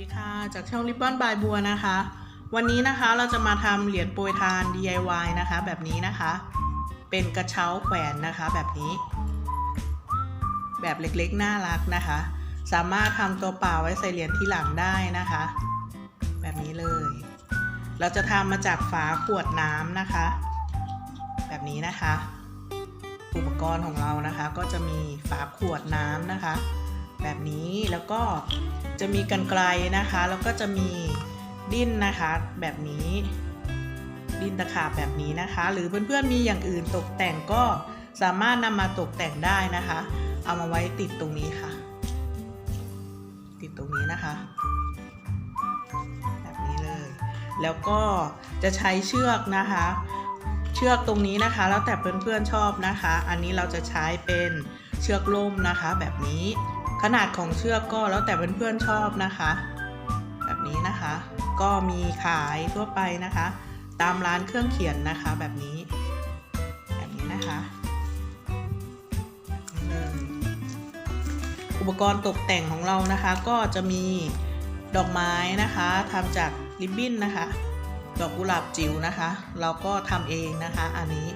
ดีค่ะ จากช่องริบบอนบายบัวนะคะ วันนี้นะคะเราจะมาทำเหรียญโปรยทาน DIY นะคะ แบบนี้นะคะ เป็นกระเช้าแขวนนะคะแบบนี้ แบบเล็กๆ น่ารักนะคะ สามารถทำตัวเปล่าไว้ใส่เหรียญที่หลังได้นะคะ แบบนี้เลย เราจะทำมาจากฝาขวดน้ำนะคะ แบบนี้นะคะ อุปกรณ์ของเรานะคะก็จะมีฝาขวดน้ำนะคะ แบบนี้แล้วก็จะมีกันไกลนะคะ แล้วก็จะมีดิ้นนะคะแบบนี้ดิ้นตะขาบแบบนี้นะคะ หรือเพื่อนๆมีอย่างอื่นตกแต่งก็สามารถนำมาตกแต่งได้นะคะ เอามาไว้ติดตรงนี้ค่ะ ติดตรงนี้นะคะ แบบนี้เลย แล้วก็จะใช้เชือกนะคะ เชือกตรงนี้นะคะ แล้วแต่เพื่อนๆชอบนะคะ อันนี้เราจะใช้เป็นเชือกล่มนะคะแบบนี้ ขนาดของเชือกก็แล้วแต่เพื่อนๆชอบนะคะ แบบนี้นะคะ ก็มีขายทั่วไปนะคะ ตามร้านเครื่องเขียนนะคะแบบนี้ แบบนี้นะคะอุปกรณ์ตกแต่งของเรานะคะก็จะมีดอกไม้นะคะทำจากริบบิ้นนะคะ ดอกกุหลาบจิ๋วนะคะ เราก็ทำเองนะคะอันนี้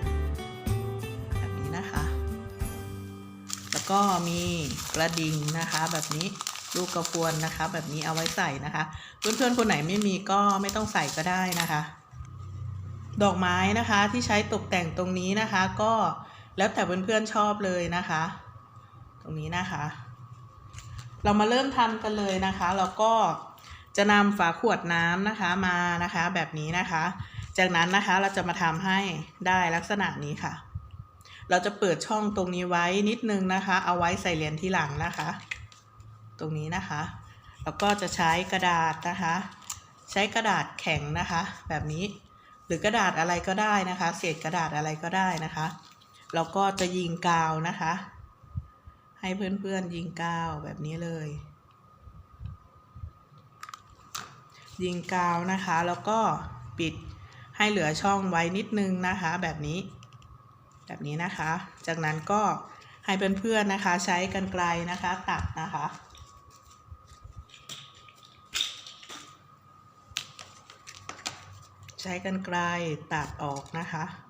ก็มีกระดิ่งนะคะ แบบนี้ลูกกระพวนนะคะ แบบนี้เอาไว้ใส่นะคะเพื่อนๆคนไหนไม่มีก็ไม่ต้องใส่ก็ได้นะคะ ดอกไม้นะคะที่ใช้ตกแต่งตรงนี้นะคะ ก็แล้วแต่เพื่อนๆชอบเลยนะคะ ตรงนี้นะคะ เรามาเริ่มทำกันเลยนะคะ แล้วก็จะนำฝาขวดน้ำนะคะมานะคะ แบบนี้นะคะ จากนั้นนะคะเราจะมาทำให้ได้ลักษณะนี้ค่ะ เราจะเปิดช่องตรงนี้ไว้นิดนึงนะคะ เอาไว้ใส่เหรียญที่หลังนะคะ ตรงนี้นะคะ แล้วก็จะใช้กระดาษนะคะ ใช้กระดาษแข็งนะคะ แบบนี้ หรือกระดาษอะไรก็ได้นะคะ เศษกระดาษอะไรก็ได้นะคะ แล้วก็จะยิงกาวนะคะ ให้เพื่อนๆยิงกาวแบบนี้เลย ยิงกาวนะคะ แล้วก็ปิดให้เหลือช่องไว้นิดนึงนะคะ แบบนี้ แบบนี้นะคะ จากนั้นก็ให้เพื่อนๆนะคะ ใช้กันไกลนะคะตัดนะคะใช้กันไกลตัดออกนะคะ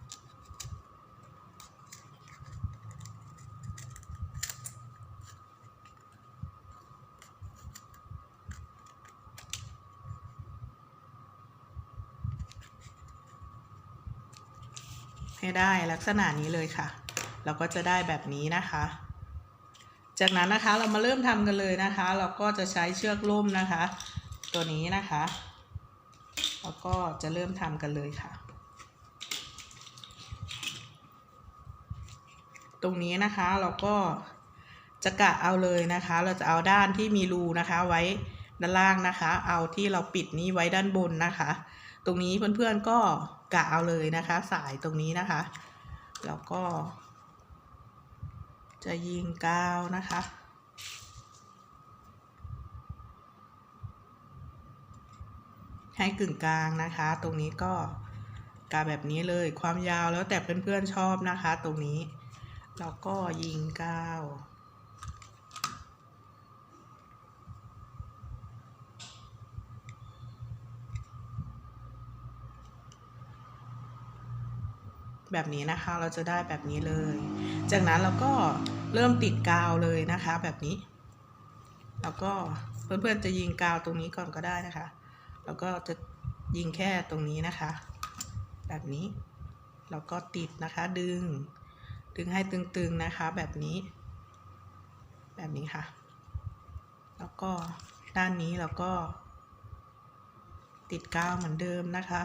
ให้ได้ลักษณะนี้เลยค่ะ เราก็จะได้แบบนี้นะคะ จากนั้นนะคะเรามาเริ่มทำกันเลยนะคะ เราก็จะใช้เชือกล่มนะคะ ตัวนี้นะคะแล้วก็จะเริ่มทำกันเลยค่ะ ตรงนี้นะคะเราก็จะกะเอาเลยนะคะ เราจะเอาด้านที่มีรูนะคะไว้ด้านล่างนะคะ เอาที่เราปิดนี้ไว้ด้านบนนะคะ ตรงนี้เพื่อนๆก็ กะเอาเลยนะคะ สายตรงนี้นะคะ แล้วก็ จะยิงกาวนะคะ ให้กึ่งกลางนะคะ ตรงนี้ก็กาแบบนี้เลยความยาวแล้วแต่เพื่อนๆชอบนะคะ ตรงนี้ แล้วก็ยิงกาว แบบนี้นะคะเราจะได้แบบนี้เลย จากนั้นเราก็เริ่มติดกาวเลยนะคะแบบนี้ แล้วก็เพื่อนๆจะยิงกาวตรงนี้ก่อนก็ได้นะคะ แล้วก็จะยิงแค่ตรงนี้นะคะ แบบนี้ แล้วก็ติดนะคะดึง ดึงให้ตึงๆนะคะแบบนี้ แบบนี้ค่ะ แล้วก็ด้านนี้เราก็ติดกาวเหมือนเดิมนะคะ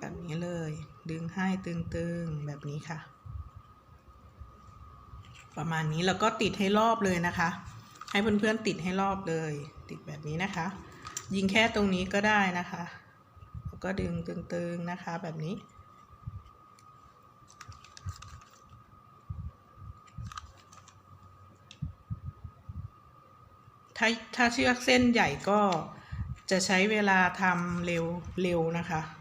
แบบนี้เลย ดึงให้ตึงๆแบบนี้ค่ะ ประมาณนี้แล้วก็ติดให้รอบเลยนะคะ ให้เพื่อนๆติดให้รอบเลย ติดแบบนี้นะคะ ยิงแค่ตรงนี้ก็ได้นะคะ แล้วก็ดึงตึงๆนะคะแบบนี้ถ้าถ้าเชือกเส้นใหญ่ก็จะใช้เวลาทำเร็วเร็วนะคะ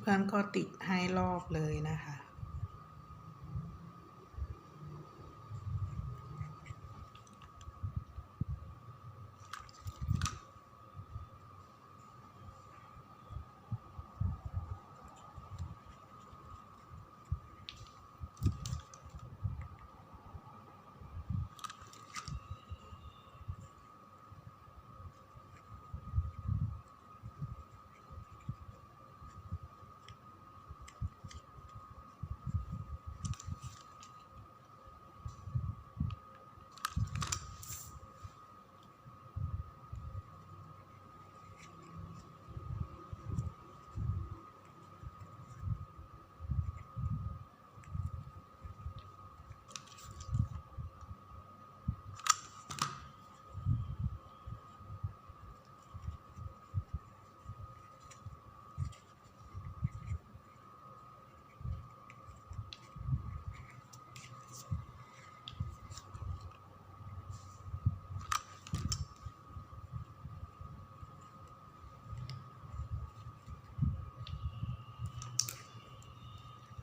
เพื่อนๆก็ติดให้รอบเลยนะคะ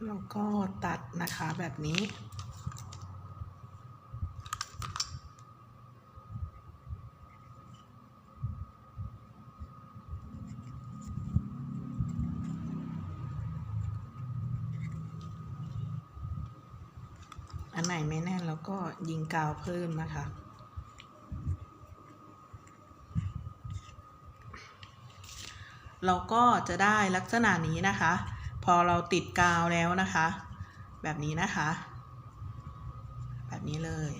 แล้วก็ตัดนะคะแบบนี้ อันไหนไม่แน่นแล้วก็ยิงกาวเพิ่มนะคะเราก็จะได้ลักษณะนี้นะคะ พอเราติดกาวแล้วนะคะ แบบนี้นะคะ แบบนี้เลย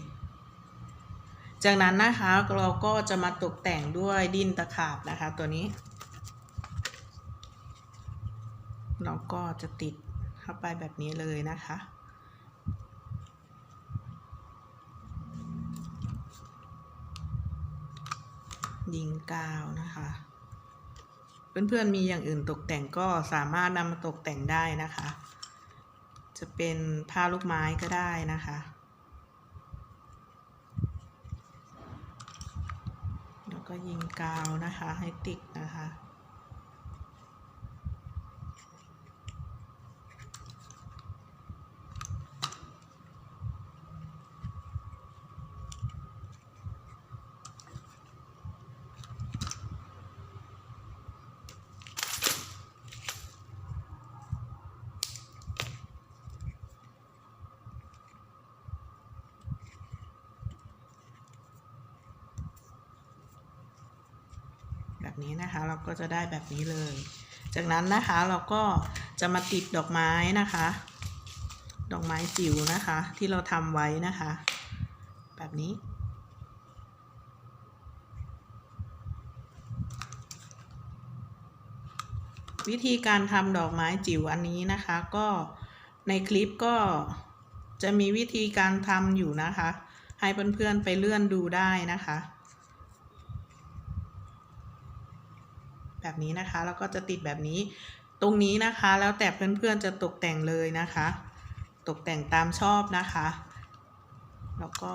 จากนั้นนะคะเราก็จะมาตกแต่งด้วยดินตะขาบนะคะ ตัวนี้ เราก็จะติดเข้าไปแบบนี้เลยนะคะยิงกาวนะคะ เพื่อนๆมีอย่างอื่นตกแต่งก็สามารถนำมาตกแต่งได้นะคะ จะเป็นผ้าลูกไม้ก็ได้นะคะ แล้วก็ยิงกาวนะคะให้ติดนะคะ นี้นะคะ เราก็จะได้แบบนี้เลย จากนั้นนะคะเราก็จะมาติดดอกไม้นะคะ ดอกไม้จิ๋วนะคะ ที่เราทำไว้นะคะ แบบนี้วิธีการทำดอกไม้จิ๋วอันนี้นะคะ ก็ในคลิปก็จะมีวิธีการทำอยู่นะคะ ให้เพื่อนๆไปเลื่อนดูได้นะคะ แบบนี้นะคะ แล้วก็จะติดแบบนี้ตรงนี้นะคะ แล้วแต่เพื่อนๆจะตกแต่งเลยนะคะ ตกแต่งตามชอบนะคะ แล้วก็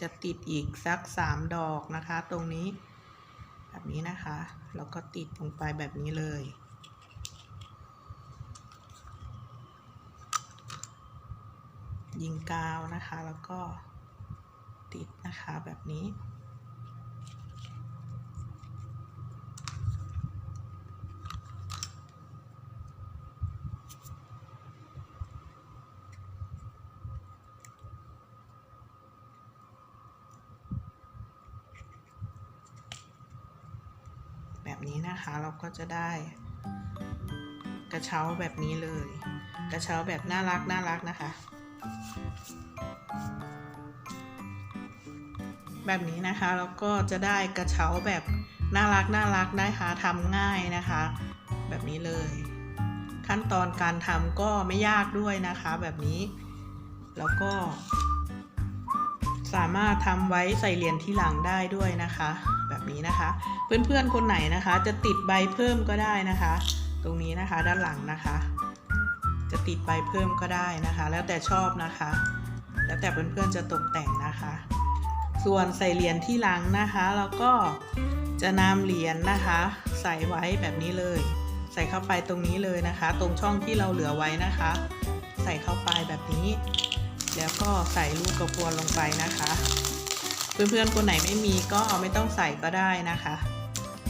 จะติดอีกสักสามดอกนะคะ ตรงนี้ แบบนี้นะคะ แล้วก็ติดลงไปแบบนี้เลยยิงกาวนะคะแล้วก็ติดนะคะแบบนี้ นี้นะคะ เราก็จะได้กระเช้าแบบนี้เลย กระเช้าแบบน่ารักน่ารักนะคะ แบบนี้นะคะเราก็จะได้กระเช้าแบบน่ารักน่ารักนะคะทำง่ายนะคะ แบบนี้เลย ขั้นตอนการทำก็ไม่ยากด้วยนะคะแบบนี้ แล้วก็ สามารถทำไว้ใส่เหรียญที่หลังได้ด้วยนะคะ นี้นะคะ เพื่อนๆคนไหนนะคะ จะติดใบเพิ่มก็ได้นะคะ ตรงนี้นะคะด้านหลังนะคะ จะติดใบเพิ่มก็ได้นะคะ แล้วแต่ชอบนะคะ แล้วแต่เพื่อนๆจะตกแต่งนะคะ ส่วนใส่เหรียญที่หลังนะคะแล้วก็จะนำเหรียญนะคะ ใส่ไว้แบบนี้เลย ใส่เข้าไปตรงนี้เลยนะคะ ตรงช่องที่เราเหลือไว้นะคะ ใส่เข้าไปแบบนี้ แล้วก็ใส่ลูกกระพวนลงไปนะคะ เพื่อนๆคนไหนไม่มีก็ไม่ต้องใส่ก็ได้นะคะ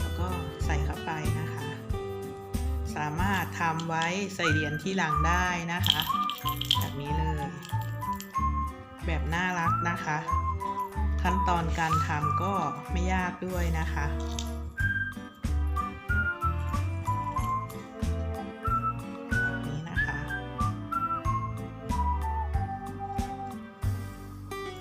แล้วก็ใส่เข้าไปนะคะ สามารถทำไว้ใส่เหรียญที่หลังได้นะคะ แบบนี้เลย แบบน่ารักนะคะ ขั้นตอนการทำก็ไม่ยากด้วยนะคะ